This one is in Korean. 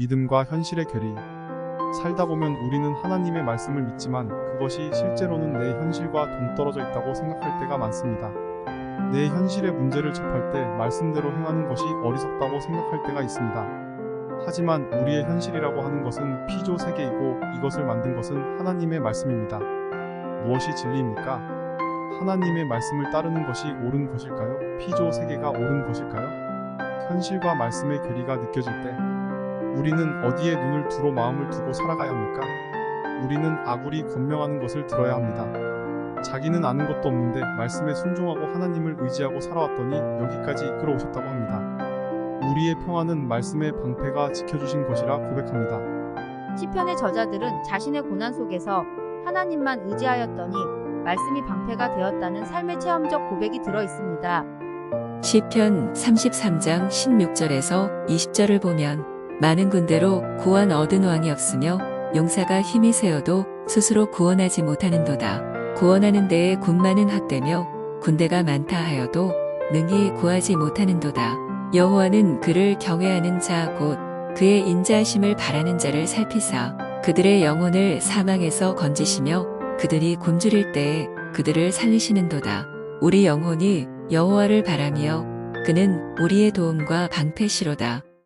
믿음과 현실의 괴리. 살다 보면 우리는 하나님의 말씀을 믿지만 그것이 실제로는 내 현실과 동떨어져 있다고 생각할 때가 많습니다. 내 현실의 문제를 접할 때 말씀대로 행하는 것이 어리석다고 생각할 때가 있습니다. 하지만 우리의 현실이라고 하는 것은 피조 세계이고 이것을 만든 것은 하나님의 말씀입니다. 무엇이 진리입니까? 하나님의 말씀을 따르는 것이 옳은 것일까요? 피조 세계가 옳은 것일까요? 현실과 말씀의 괴리가 느껴질 때 우리는 어디에 눈을 두고 마음을 두고 살아가야 합니까? 우리는 아구리 권명하는 것을 들어야 합니다. 자기는 아는 것도 없는데 말씀에 순종하고 하나님을 의지하고 살아왔더니 여기까지 이끌어 오셨다고 합니다. 우리의 평화는 말씀의 방패가 지켜주신 것이라 고백합니다. 시편의 저자들은 자신의 고난 속에서 하나님만 의지하였더니 말씀이 방패가 되었다는 삶의 체험적 고백이 들어 있습니다. 시편 33장 16절에서 20절을 보면 많은 군대로 구원 얻은 왕이 없으며 용사가 힘이 세어도 스스로 구원하지 못하는도다. 구원하는 데에 군마는 헛되며 군대가 많다 하여도 능히 구하지 못하는도다. 여호와는 그를 경외하는 자 곧 그의 인자하심을 바라는 자를 살피사 그들의 영혼을 사망에서 건지시며 그들이 굶주릴 때에 그들을 살리시는도다. 우리 영혼이 여호와를 바라며 그는 우리의 도움과 방패시로다.